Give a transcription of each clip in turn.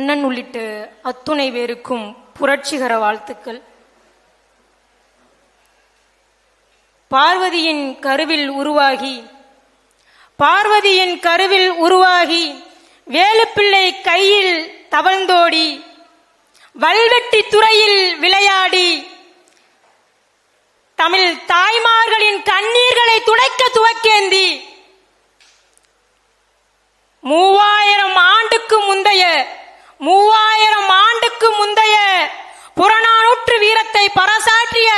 அண்ணன் உள்ளிட்ட அத்துணை பேருக்கும் புரட்சிகர வாழ்த்துக்கள். பார்வதியின் கருவில் உருவாகி பார்வதியின் கருவில் உருவாகி வேலுப்பிள்ளை கையில் தவழ்ந்தோடி வல்வெட்டி துறையில் விளையாடி தமிழ் தாய்மார்களின் கண்ணீர்களை துடைக்க துவக்கேந்தி மூவாயிரம் ஆண்டுக்கு முந்தைய மூவாயிரம் ஆண்டுக்கு முந்தைய புறநானூற்று வீரத்தை பறைசாற்றிய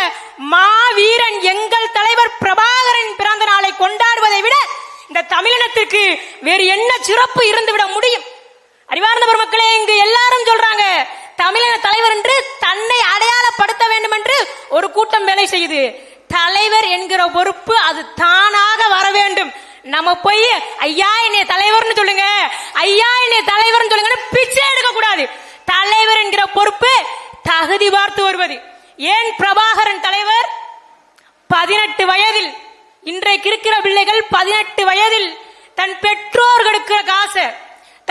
மாவீரன் எங்கள் தலைவர் பிரபாகரன் பிறந்த நாளை கொண்டாடுவதை விட இந்த தமிழினத்திற்கு வேறு என்ன சிறப்பு இருந்துவிட முடியும்? அறிவார்ந்த பெருமக்களே இங்கு எல்லாரும் சொல்றாங்க தமிழின தலைவர் என்று தன்னை அடையாளப்படுத்த வேண்டும் என்று ஒரு கூட்டம் வேலை செய்யுது. தலைவர் என்கிற பொறுப்பு அது தானாக வர வேண்டும். நம்ம போய் ஐயா என்னைய தலைவர்னு சொல்லுங்க. ஐயா என்னைய தலைவர்னு சொல்லுங்கன்னு பிச்சை எடுக்க கூடாது தலைவர் என்கிற பொறுப்பு தகுதி பார்த்து வருவது. ஏன் பிரபாகரன் தலைவர்? பதினெட்டு வயதில் இன்றைக்கு இருக்கிற பிள்ளைகள் பதினெட்டு வயதில் தன் பெற்றோர் கொடுக்கிற காசை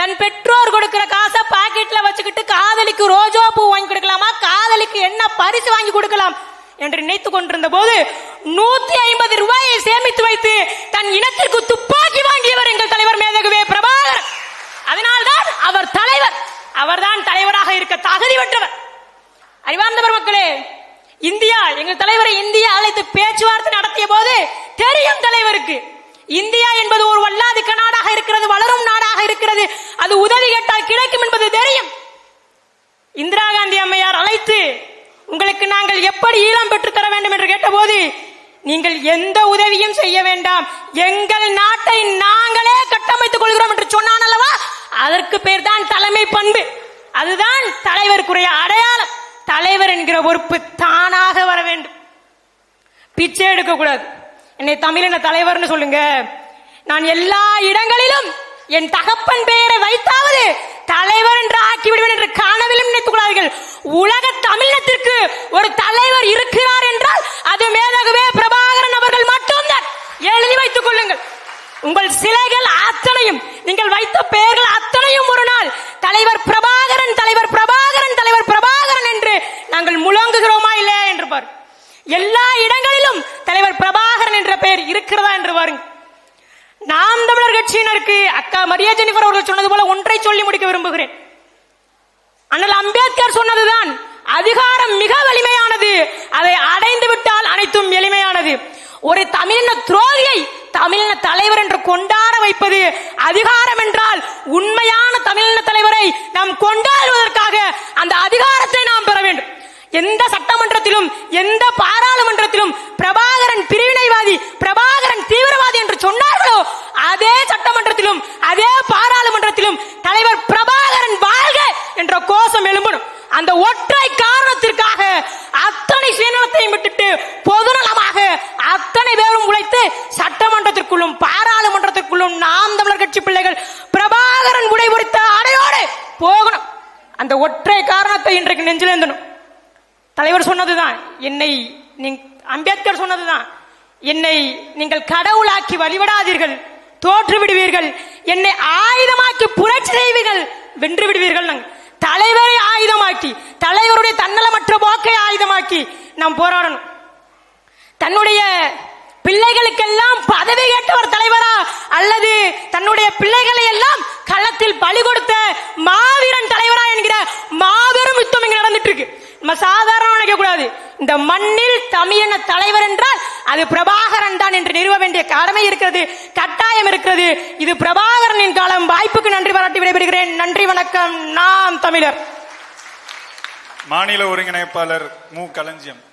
தன் பெற்றோர் கொடுக்கிற காசை பாக்கெட்ல வச்சுக்கிட்டு காதலிக்கு ரோஜா பூ வாங்கி கொடுக்கலாமா? காதலிக்கு என்ன பரிசு வாங்கி கொடுக்கலாம்? என்று நினைத்து கொண்டிருந்த போது நூத்தி ஐம்பது ரூபாயை சேமித்து வைத்து தன் இனத்திற்கு துப்பாக்கி வாங்கியவர் எங்கள் தலைவர் மேதகுவே பிரபாகர் அதனால்தான் அவர் தலைவர். அவர்தான் தலைவராக இருக்க தகுதி பெற்றவர். அறிவார்ந்த பெருமக்களே இந்தியா எங்கள் தலைவரை இந்தியா அழைத்து பேச்சுவார்த்தை நடத்திய போது தெரியும் தலைவருக்கு இந்தியா என்பது ஒரு வல்லாதிக்க நாடாக இருக்கிறது வளரும் நாடாக இருக்கிறது அது உதவி கேட்டால் கிடைக்கும் என்பது தெரியும். இந்திரா காந்தி அம்மையார் அழைத்து உங்களுக்கு நாங்கள் எப்படி ஈழம் பெற்றுத்தர வேண்டும்? என்று கேட்டபோது நீங்கள் எந்த உதவியும் செய்ய வேண்டாம். எங்கள் நாட்டை நாங்களே கட்டமைத்துக் கொள்கிறோம் என்று சொன்னான் அல்லவா? அதற்கு பேர் தான் தலைமை பண்பு. அதுதான் தலைவருக்குரிய அடையாளம். தலைவர் என்கிற பொறுப்பு தானாக வர வேண்டும். பிச்சை எடுக்க கூடாது. என்னை தமிழன தலைவர்னு சொல்லுங்க. நான் எல்லா இடங்களிலும் என் தகப்பன் பெயரை வைத்தாவது தலைவர் என்று ஆக்கி விடுவேன் என்று காணவிலும் நினைத்துக் கொள்ளாதீர்கள் உலக தமிழத்திற்கு ஒரு தலைவர் இருக்கிறார் என்றால் அது மேலாகவே பிரபாகரன் அவர்கள் மட்டும்தான். எழுதி வைத்துக் கொள்ளுங்கள். உங்கள் சிலைகள் அத்தனையும் நீங்கள் வைத்த பெயர்கள் அத்தனையும் ஒரு நாள். தலைவர் பிரபாகரன் தலைவர் பிரபாகரன் தலைவர் பிரபாகரன் என்று நாங்கள் முழங்குகிறோமா இல்லையா என்று பாரு எல்லா இடங்களிலும் தலைவர் பிரபாகரன் என்ற பெயர் இருக்கிறதா என்று பாருங்க. நாம் தமிழர் கட்சியினருக்கு அக்கா மரியா ஜெனிஃபர் அவர்கள் சொன்னது போல ஒன்றை சொல்லி முடிக்க விரும்புகிறேன். அண்ணல் அம்பேத்கர் சொன்னதுதான் அதிகாரம் மிக வலிமையானது. அதை அடைந்து விட்டால் அனைத்தும் எளிமையானது. ஒரு தமிழின துரோகியை தமிழின தலைவர் என்று கொண்டாட வைப்பது அதிகாரம் என்றால் உண்மையான தமிழின தலைவரை நாம் கொண்டு அந்த அதிகாரத்தை நாம் பெற வேண்டும் எந்த சட்டமன்றத்திலும் எந்த பாராளுமன்றத்திலும் பிரபாகரன் பிரிவினைவாதி பிரபாகரன் தீவிரவாதி என்று சொன்னார்களோ அதே சட்டமன்றத்திலும் அதே பாராளுமன்றத்திலும் தலைவர் பிரபாகரன் வாழ்க என்ற கோஷம் எழும்பணும். அந்த ஒற்றை காரணத்திற்காக அத்தனை சுயநலத்தையும் விட்டுட்டு பொதுநலமாக அத்தனை பேரும் உழைத்து சட்டமன்றத்திற்குள்ளும் பாராளுமன்றத்திற்குள்ளும் நாம் தமிழர் கட்சி பிள்ளைகள் பிரபாகரன் உடை உரித்த அடையோடு போகணும். அந்த ஒற்றை காரணத்தை இன்றைக்கு நெஞ்சிலேந்தணும் தலைவர் சொன்னதுதான். என்னை அம்பேத்கர் சொன்னதுதான். என்னை நீங்கள் கடவுளாக்கி வழிபடாதீர்கள். தோற்று விடுவீர்கள் என்னை ஆயுதமாக்கி புரட்சி செய்வீர்கள். வென்று விடுவீர்கள் நாங்க. தலைவரை ஆயுதமாக்கி தலைவருடைய தன்னலமற்ற போக்கை ஆயுதமாக்கி நாம் போராடணும். தன்னுடைய பிள்ளைகளுக்கெல்லாம் பதவி கேட்டவர் தலைவரா அல்லது தன்னுடைய பிள்ளைகளை எல்லாம் களத்தில் பலி கொடுத்த மாவீரன் தலைவரா என்கிற மாபெரும் யுத்தம் இங்க நடந்துட்டு இருக்கு. நம்ம சாதாரண நினைக்க கூடாது. இந்த மண்ணில் தமிழின தலைவர் என்றால் அது பிரபாகரன் தான் என்று நிறுவ வேண்டிய கடமை இருக்கிறது கட்டாயம் இருக்கிறது. இது பிரபாகரனின் காலம். வாய்ப்புக்கு நன்றி பாராட்டி விடைபெறுகிறேன். நன்றி வணக்கம். நாம் தமிழர். மாநில ஒருங்கிணைப்பாளர் மு. களஞ்சியம்.